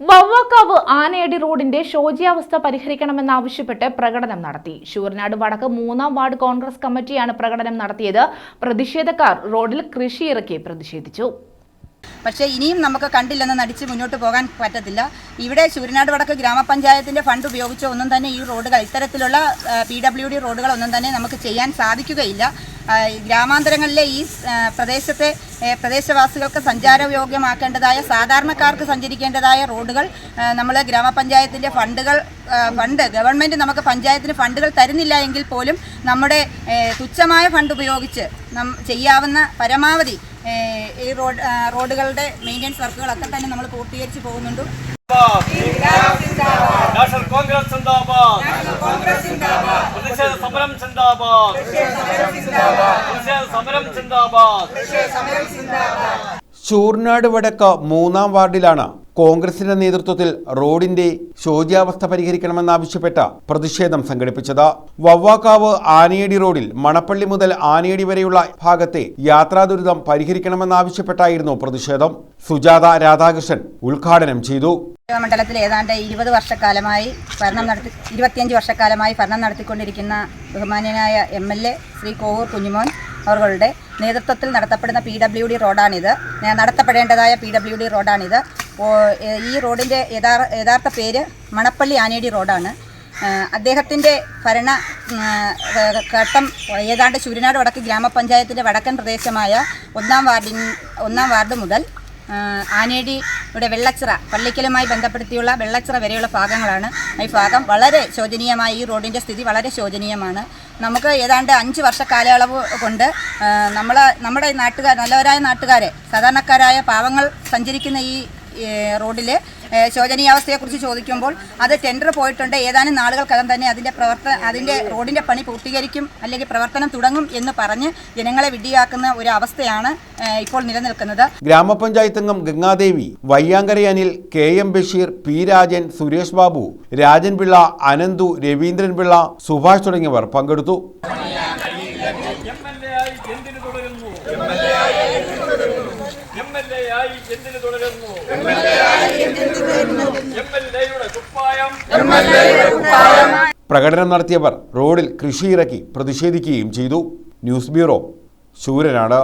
വവ്വാക്കാവ് ആനയടി റോഡിന്റെ ശോചിയാവസ്ഥ പരിഹരിക്കണമെന്നാവശ്യപ്പെട്ട് പ്രകടനം നടത്തി. ശൂരനാട് വടക്ക് മൂന്നാം വാർഡ് കോൺഗ്രസ് കമ്മിറ്റിയാണ് പ്രകടനം നടത്തിയത്. പ്രതിഷേധക്കാർ റോഡിൽ കൃഷിയിറക്കി പ്രതിഷേധിച്ചു. പക്ഷേ ഇനിയും നമുക്ക് കണ്ടില്ലെന്ന് നടിച്ച് മുന്നോട്ട് പോകാൻ പറ്റത്തില്ല. ഇവിടെ ശൂരനാട് വടക്ക് ഗ്രാമപഞ്ചായത്തിന്റെ ഫണ്ട് ഉപയോഗിച്ച് ഒന്നും തന്നെ ഈ റോഡുകൾ ഇത്തരത്തിലുള്ള പി ഡബ്ല്യു ഡി റോഡുകളൊന്നും തന്നെ നമുക്ക് ചെയ്യാൻ സാധിക്കുകയില്ല. ഗ്രാമാന്തരങ്ങളിലെ ഈ പ്രദേശത്തെ പ്രദേശവാസികൾക്ക് സഞ്ചാരയോഗ്യമാക്കേണ്ടതായ സാധാരണക്കാർക്ക് സഞ്ചരിക്കേണ്ടതായ റോഡുകൾ നമ്മൾ ഗ്രാമപഞ്ചായത്തിന്റെ ഫണ്ടുകൾ ഫണ്ട് ഗവൺമെന്റ് നമുക്ക് പഞ്ചായത്തിന് ഫണ്ടുകൾ തരുന്നില്ല എങ്കിൽ പോലും നമ്മുടെ തുച്ഛമായ ഫണ്ട് ഉപയോഗിച്ച് നം ചെയ്യാവുന്ന പരമാവധി ഈ റോഡ് റോഡുകളുടെ മെയിന്റെനൻസ് വർക്കുകളൊക്കെ തന്നെ നമ്മൾ പൂർത്തീകരിച്ച് പോകുന്നുണ്ട്. നാഷണൽ കോൺഗ്രസ് സിന്ദാബാദ് പ്രതിഷേധ സമരം സിന്ദാബാദ് പ്രതിഷേധ സമരം സിന്ദാബാദ് ചൂർനാട് വടക്ക മൂന്നാം വാർഡിലാണ് കോൺഗ്രസിന്റെ നേതൃത്വത്തിൽ റോഡിന്റെ ശോചാവസ്ഥ പരിഹരിക്കണമെന്നാവശ്യപ്പെട്ട പ്രതിഷേധം സംഘടിപ്പിച്ചത്. വവ്വാക്കാവ് ആനയടി റോഡിൽ മണപ്പള്ളി മുതൽ ആനയടി വരെയുള്ള ഭാഗത്തെ യാത്രാ ദുരിതം പരിഹരിക്കണമെന്നാവശ്യപ്പെട്ടായിരുന്നു പ്രതിഷേധം. സുജാത രാധാകൃഷ്ണൻ ഉദ്ഘാടനം ചെയ്തു. മണ്ഡലത്തിൽ ഏതാണ്ട് ഇരുപത് വർഷക്കാലമായി ഭരണം നടത്തി ഇരുപത്തിയഞ്ച് വർഷക്കാലമായി ഭരണം നടത്തിക്കൊണ്ടിരിക്കുന്ന ബഹുമാനായ M L A Shri Kovoor Kunjumon അവരുടെ നേതൃത്വത്തിൽ നടത്തപ്പെടുന്ന പി ഡബ്ല്യു ഡി റോഡാണിത്. നടത്തപ്പെടേണ്ടതായ പി ഡബ്ല്യു ഡി റോഡാണിത്. ഈ റോഡിന്റെ യഥാർ യഥാർത്ഥ പേര് മണപ്പള്ളി ആനേടി റോഡാണ്. അദ്ദേഹത്തിന്റെ ഭരണ ഘട്ടം ഏതാണ്ട് ശൂര്യനാട് വടക്ക് ഗ്രാമപഞ്ചായത്തിന്റെ വടക്കൻ പ്രദേശമായ ഒന്നാം വാർഡിൻ ഒന്നാം വാർഡ് മുതൽ ആനേടിയുടെ വെള്ളച്ചിറ പള്ളിക്കലുമായി ബന്ധപ്പെടുത്തിയുള്ള വെള്ളച്ചിറ വരെയുള്ള ഭാഗങ്ങളാണ് ഈ ഭാഗം. വളരെ ശോചനീയമായ ഈ റോഡിന്റെ സ്ഥിതി വളരെ ശോചനീയമാണ്. നമുക്ക് ഏതാണ്ട് അഞ്ച് വർഷ കാലയളവ് കൊണ്ട് നമ്മളെ നമ്മുടെ നാട്ടുകാർ നല്ലവരായ നാട്ടുകാരെ സാധാരണക്കാരായ പാവങ്ങൾ സഞ്ചരിക്കുന്ന ഈ റോഡിലെ. ശോചനീയാവസ്ഥയെക്കുറിച്ച് ചോദിക്കുമ്പോൾ അത് ടെൻഡർ പോയിട്ടുണ്ട്. ഏതാനും നാളുകൾക്കകം തന്നെ അതിന്റെ പ്രവർത്തന അതിന്റെ റോഡിന്റെ പണി പൂർത്തീകരിക്കും അല്ലെങ്കിൽ പ്രവർത്തനം തുടങ്ങും എന്ന് പറഞ്ഞ് ജനങ്ങളെ വിഡ്ഢിയാക്കുന്ന ഒരു അവസ്ഥയാണ് ഇപ്പോൾ നിലനിൽക്കുന്നത്. ഗ്രാമപഞ്ചായത്ത് അംഗം Gangadevi Vayyankara Anil K M Basheer P Rajan Suresh Babu Rajan Pillai Ananthu Raveendran Pillai Subhash തുടങ്ങിയവർ പങ്കെടുത്തു എം എൽ എ ആയി എന്തിനു തുടരുന്നു എം എൽ എ ആയി എന്തിനു തുടരുന്നു? എം എൽ എയുടെ കുപ്പായം. പ്രകടനം നടത്തിയവർ റോഡിൽ കൃഷിയിറക്കി പ്രതിഷേധിക്കുകയും ചെയ്തു. News bureau Sooranad.